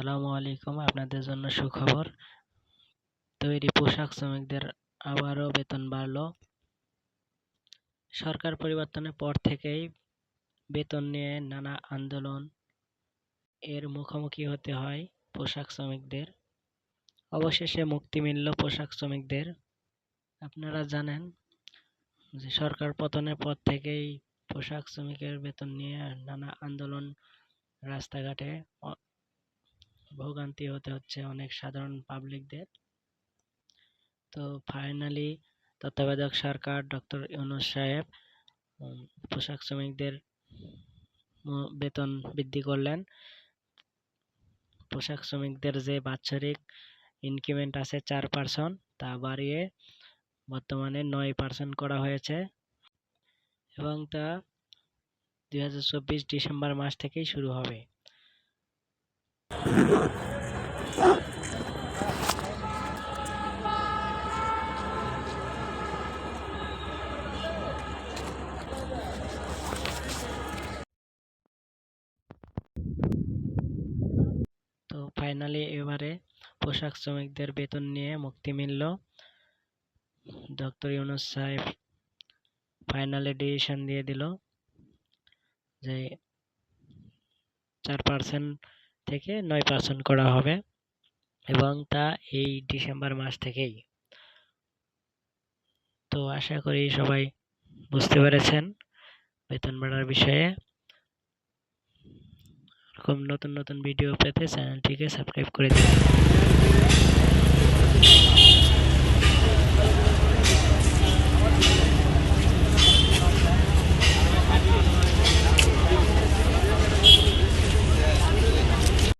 আপনাদের জন্য সুখবর। তৈরি পোশাক শ্রমিকদের আবারও বেতন বাড়লো। সরকার পরিবর্তনের পর থেকেই বেতন নিয়ে নানা আন্দোলন এর মুখোমুখি হতে হয় পোশাক শ্রমিকদের। অবশেষে মুক্তি মিলল পোশাক শ্রমিকদের। আপনারা জানেন যে সরকার পতনের পর থেকেই পোশাক শ্রমিকের বেতন নিয়ে নানা আন্দোলন রাস্তাঘাটে ভোগান্তি হতে হচ্ছে অনেক সাধারণ পাবলিকদের তো ফাইনালি তত্ত্বাবধায়ক সরকার ডক্টর ইউনূস সাহেব পোশাক শ্রমিকদের বেতন বৃদ্ধি করলেন। পোশাক শ্রমিকদের যে বাৎসরিক ইনক্রিমেন্ট আছে চার পার্সেন্ট তা বাড়িয়ে বর্তমানে নয় পার্সেন্ট করা হয়েছে। এবং তা দু হাজার চব্বিশ ডিসেম্বর মাস থেকেই শুরু হবে। তো ফাইনালি এবারে পোশাক শ্রমিকদের বেতন নিয়ে মুক্তি মিলল। ডক্টর ইউনুস সাহেব ফাইনালি ডিসিশন দিয়ে দিল যে চার পার্সেন্ট থেকে নয় পার্সেন্ট করা হবে এবং তা এই ডিসেম্বর মাস থেকেই। তো আশা করি সবাই বুঝতে পেরেছেন বেতন বাড়ার বিষয়ে। এরকম নতুন নতুন ভিডিও পেতে চ্যানেলটিকে সাবস্ক্রাইব করে দিন।